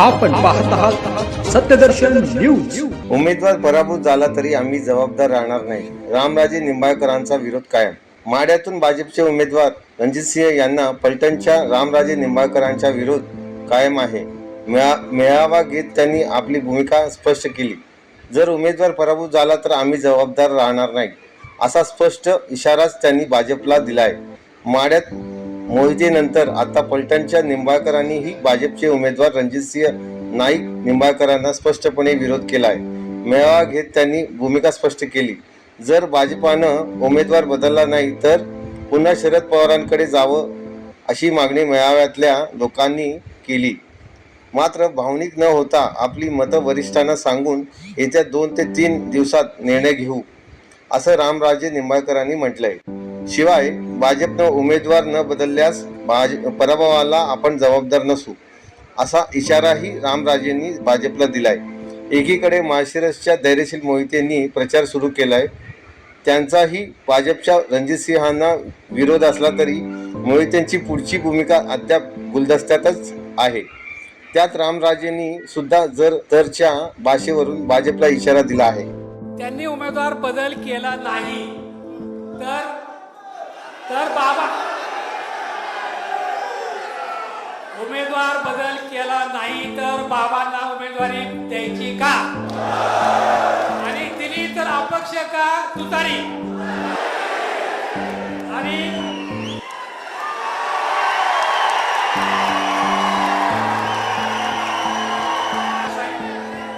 आपण पाहत आहात सत्यदर्शन न्यूज. उमेदवार पराभूत झाला तरी आम्ही जबाबदार राहणार नाही. रामराजे निंबाळकरांचा विरोध कायम. माड्यातून भाजपचे उमेदवार रणजित सिंह यांना पलटणच्या रामराजे निंबाळकरांचा विरोध कायम आहे. मेळावा घेत त्यांनी आपली भूमिका स्पष्ट केली. जर उमेदवार पराभूत झाला तर आम्ही जबाबदार राहणार नाही असा स्पष्ट इशाराच त्यांनी भाजपला दिलाय. माड्यात मोहितेनंतर आता पलटणच्या निंबाळकरांनीही भाजपचे उमेदवार रणजितसिंह नाईक निंबाळकरांना स्पष्टपणे विरोध केला आहे मेळावा घेत त्यांनी भूमिका स्पष्ट केली. जर भाजपानं उमेदवार बदलला नाही तर पुन्हा शरद पवारांकडे जावं अशी मागणी मेळाव्यातल्या लोकांनी केली. मात्र भावनिक न होता आपली मतं वरिष्ठांना सांगून येत्या दोन ते तीन दिवसात निर्णय घेऊ असं रामराजे निंबाळकरांनी म्हटलंय. शिवाय भाजपनं उमेदवार न बदलल्यास भाज पराभवाला आपण जबाबदार नसू असा इशाराही रामराजेंनी भाजपला दिलाय. एकीकडे माळशिरसच्या धैर्यशील मोहितेंनी प्रचार सुरू केलाय त्यांचाही भाजपच्या रणजितसिंहांना विरोध असला तरी मोहितेंची पुढची भूमिका अद्याप गुलदस्त्यातच आहे. त्यात रामराजेंनी सुद्धा जर तरच्या भाषेवरून भाजपला इशारा दिला आहे. त्यांनी उमेदवार बदल केला नाही तर तर बाबा. उमेदवार बदल केला नाही तर बाबांना उमेदवारी द्यायची का? आणि दिली तर अपक्ष का तुतारी? आणि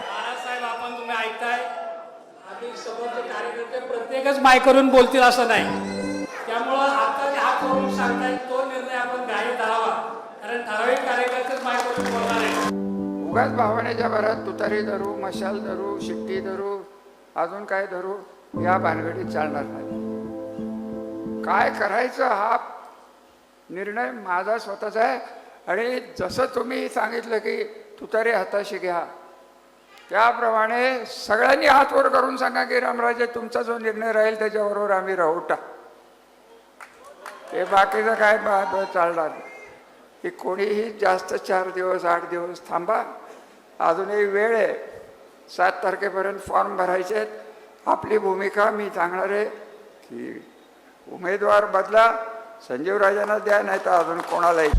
महाराजसाहेब आपण तुम्ही ऐकताय. आम्ही समोरचे कार्यकर्ते प्रत्येकच माय करून बोलतील असं नाही. त्यामुळं आता जे हात करून सांगताय तो निर्णय आपण गाडी धरावा. कारण ठराविक कार्यकर्तेच माय बोलणार आहे उगाच भावनेच्या भरात तुतारी धरू मशाल धरू शिट्टी धरू अजून काय धरू या भानगडीत चालणार नाही. काय करायचं हा निर्णय माझा स्वतःचा आहे. आणि जसं तुम्ही सांगितलं की तुतारी हाताशी घ्या. त्याप्रमाणे सगळ्यांनी हात वर करून सांगा की रामराजे तुमचा जो निर्णय राहील त्याच्याबरोबर आम्ही राहू. टा ते बाकीचं काय बा- चालणार? की कोणीही जास्त चार दिवस आठ दिवस थांबा. अजूनही वेळ आहे. सात तारखेपर्यंत फॉर्म भरायचे आहेत. आपली भूमिका मी सांगणार आहे की उमेदवार बदला संजीव राजांना द्या नाही तर अजून कोणालाही.